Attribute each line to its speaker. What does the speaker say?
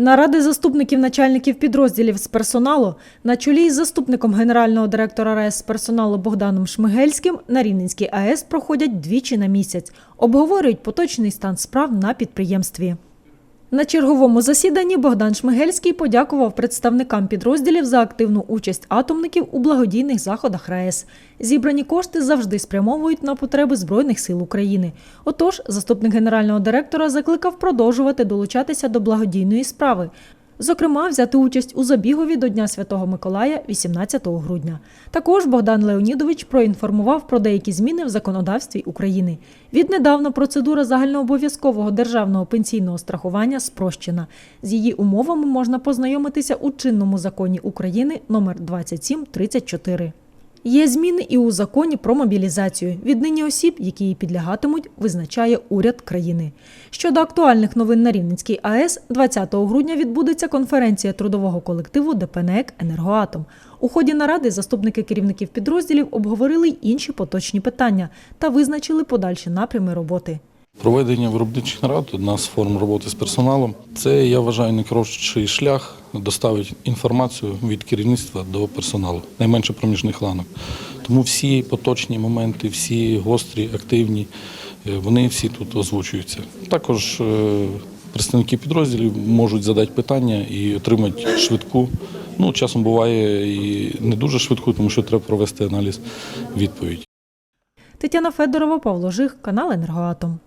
Speaker 1: Наради заступників начальників підрозділів з персоналу на чолі із заступником генерального директора РАЕС з персоналу Богданом Шмигельським на Рівненській АЕС проходять двічі на місяць. Обговорюють поточний стан справ на підприємстві. На черговому засіданні Богдан Шмигельський подякував представникам підрозділів за активну участь атомників у благодійних заходах РаЕС. Зібрані кошти завжди спрямовують на потреби Збройних сил України. Отож, заступник генерального директора закликав продовжувати долучатися до благодійної справи. Зокрема, взяти участь у забігові до Дня Святого Миколая 18 грудня. Також Богдан Леонідович проінформував про деякі зміни в законодавстві України. Віднедавна процедура загальнообов'язкового державного пенсійного страхування спрощена. З її умовами можна познайомитися у чинному законі України номер 2734. Є зміни і у законі про мобілізацію. Віднині осіб, які її підлягатимуть, визначає уряд країни. Щодо актуальних новин на Рівненській АЕС, 20 грудня відбудеться конференція трудового колективу ДПНЕК «Енергоатом». У ході наради заступники керівників підрозділів обговорили інші поточні питання та визначили подальші напрями роботи.
Speaker 2: Проведення виробничих нарад одна з форм роботи з персоналом. Це я вважаю найкоротший шлях доставити інформацію від керівництва до персоналу, найменше проміжних ланок. Тому всі поточні моменти, всі гострі, активні, е, вони всі тут озвучуються. Також е, представники підрозділів можуть задати питання і отримати швидку. Ну, часом буває і не дуже швидку, тому що треба провести аналіз відповідь.
Speaker 1: Тетяна Федорова, Павло Жих, канал «Енергоатом».